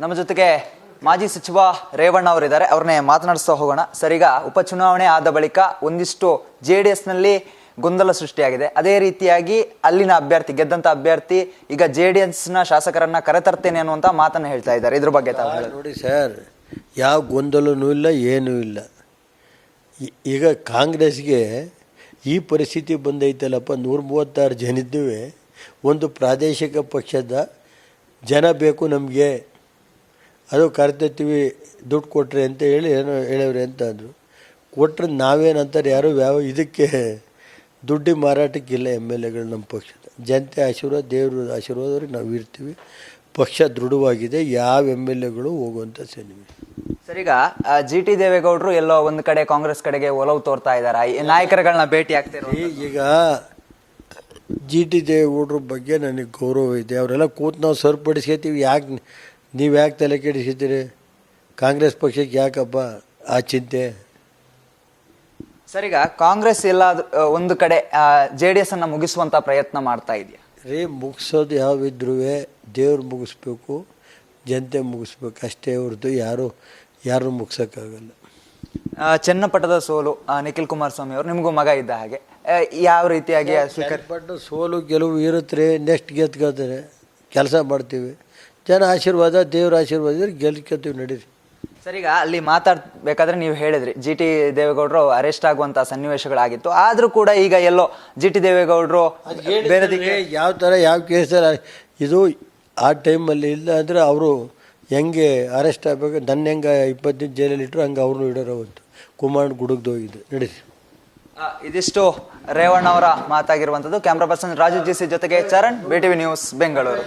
ನಮ್ಮ ಜೊತೆಗೆ ಮಾಜಿ ಸಚಿವ ರೇವಣ್ಣ ಅವರಿದ್ದಾರೆ. ಅವ್ರನ್ನೇ ಮಾತನಾಡಿಸ್ತಾ ಹೋಗೋಣ. ಸರಿಗ ಉಪಚುನಾವಣೆ ಆದ ಬಳಿಕ ಒಂದಿಷ್ಟು ಜೆ ಡಿ ಎಸ್ನಲ್ಲಿ ಗೊಂದಲ ಸೃಷ್ಟಿಯಾಗಿದೆ. ಅದೇ ರೀತಿಯಾಗಿ ಅಲ್ಲಿನ ಅಭ್ಯರ್ಥಿ, ಗೆದ್ದಂತ ಅಭ್ಯರ್ಥಿ, ಈಗ ಜೆ ಡಿ ಎಸ್ನ ಶಾಸಕರನ್ನ ಕರೆತರ್ತೇನೆ ಅನ್ನುವಂತ ಮಾತನ್ನ ಹೇಳ್ತಾ ಇದ್ದಾರೆ. ಇದ್ರ ಬಗ್ಗೆ ತಾವು. ನೋಡಿ ಸರ್, ಯಾವ ಗೊಂದಲನೂ ಇಲ್ಲ, ಏನೂ ಇಲ್ಲ. ಈಗ ಕಾಂಗ್ರೆಸ್ಗೆ ಈ ಪರಿಸ್ಥಿತಿ ಬಂದೈತಲ್ಲಪ್ಪ. ನೂರ ಮೂವತ್ತಾರು ಜನ ಇದ್ದೇವೆ. ಒಂದು ಪ್ರಾದೇಶಿಕ ಪಕ್ಷದ ಜನ ಬೇಕು ನಮಗೆ. ಅದು ಕರೆತತ್ತೀವಿ ದುಡ್ಡು ಕೊಟ್ರಿ ಅಂತ ಹೇಳಿ ಏನು ಹೇಳವ್ರಿ ಅಂತ ಅಂದರು ಕೊಟ್ರೆ ನಾವೇನಂತಾರೆ? ಯಾರು ಯಾವ ಇದಕ್ಕೆ ದುಡ್ಡಿ ಮಾರಾಟಕ್ಕಿಲ್ಲ ಎಂ ಎಲ್ ಎಗಳು ನಮ್ಮ ಪಕ್ಷದ. ಜನತೆ ಆಶೀರ್ವಾದ ದೇವ್ರ ಆಶೀರ್ವಾದವ್ರಿಗೆ ನಾವು ಇರ್ತೀವಿ. ಪಕ್ಷ ದೃಢವಾಗಿದೆ. ಯಾವ ಎಂ ಎಲ್ ಎಗಳು ಹೋಗುವಂಥ ಸನ್ನಿವೇಶ ಸರಿಗ ಜಿ ಟಿ ದೇವೇಗೌಡರು ಎಲ್ಲೋ ಒಂದು ಕಡೆ ಕಾಂಗ್ರೆಸ್ ಕಡೆಗೆ ಒಲವು ತೋರ್ತಾ ಇದ್ದಾರೆ. ಈ ನಾಯಕರುಗಳನ್ನ ಭೇಟಿ ಆಗ್ತಿರೋ ಈಗ ಜಿ ಟಿ ದೇವೇಗೌಡ್ರ ಬಗ್ಗೆ ನನಗೆ ಗೌರವ ಇದೆ. ಅವರೆಲ್ಲ ಕೂತು ನಾವು ಸರಿಪಡಿಸ್ಕೊತೀವಿ. ಯಾಕೆ ನೀವು ಯಾಕೆ ತಲೆ ಕೆಡಿಸಿದ್ದೀರಿ? ಕಾಂಗ್ರೆಸ್ ಪಕ್ಷಕ್ಕೆ ಯಾಕಪ್ಪ ಆ ಚಿಂತೆ? ಸರಿಗ ಕಾಂಗ್ರೆಸ್ ಎಲ್ಲ ಒಂದು ಕಡೆ ಜೆ ಡಿ ಎಸ್ ಅನ್ನ ಮುಗಿಸುವಂತ ಪ್ರಯತ್ನ ಮಾಡ್ತಾ ಇದೆಯಾ? ರೀ ಮುಗಿಸೋದು ಯಾವಿದ್ರೂ ದೇವ್ರು ಮುಗಿಸ್ಬೇಕು ಜನತೆ ಮುಗಿಸ್ಬೇಕು ಅಷ್ಟೇ ಹೊರತು ಯಾರು ಯಾರು ಮುಗ್ಸೋಕ್ಕಾಗಲ್ಲ. ಚನ್ನಪಟ್ಟದ ಸೋಲು ಆ, ನಿಖಿಲ್ ಕುಮಾರಸ್ವಾಮಿ ಅವರು ನಿಮಗೂ ಮಗ ಇದ್ದ ಹಾಗೆ. ಯಾವ ರೀತಿಯಾಗಿ ಸ್ವೀಕಾರ ಸೋಲು ಗೆಲುವು ಇರುತ್ತೆ ನೆಕ್ಸ್ಟ್ ಗೆದ್ಕೋತಾರೆ ಕೆಲಸ ಮಾಡ್ತೀವಿ. ಜನ ಆಶೀರ್ವಾದ ದೇವ್ರ ಆಶೀರ್ವಾದ ಇದ್ರೆ ಗೆಲ್ಕೋತೀವಿ ನಡೀರಿ ಈಗ ಅಲ್ಲಿ ಮಾತಾಡ್ಬೇಕಾದ್ರೆ ನೀವು ಹೇಳಿದ್ರಿ ಜಿ ಟಿ ದೇವೇಗೌಡರು ಅರೆಸ್ಟ್ ಆಗುವಂತ ಸನ್ನಿವೇಶಗಳಾಗಿತ್ತು. ಆದ್ರೂ ಕೂಡ ಈಗ ಎಲ್ಲೋ ಜಿ ಟಿ ದೇವೇಗೌಡರು ಬೇರೆ ದಿಕ್ಕೆ ಯಾವ ಥರ ಯಾವ ಕೇಸಲ್ಲಿ ಇದು ಆ ಟೈಮಲ್ಲಿ ಇಲ್ಲ ಅಂದರೆ ಅವರು ಹೆಂಗೆ ಅರೆಸ್ಟ್ ಆಗಬೇಕು? ನನ್ನ ಹೆಂಗೆ ಇಪ್ಪತ್ತು ದಿನ ಜೈಲಲ್ಲಿ ಇಟ್ಟರು ಹಂಗೆ ಅವ್ರನ್ನೂ ಇಡೋರು ಅವತ್ತು ಕುಮಾರ್ ಗುಡುಗ್ದು ಹೋಗಿದ್ದು ನಡೀರಿ. ಆ, ಇದಿಷ್ಟು ರೇವಣ್ಣ ಅವರ ಮಾತಾಗಿರುವಂತದ್ದು camera person Raju G C ಜೊತೆಗೆ ಚರಣ್ ಬಿಟಿವಿ ನ್ಯೂಸ್ ಬೆಂಗಳೂರು.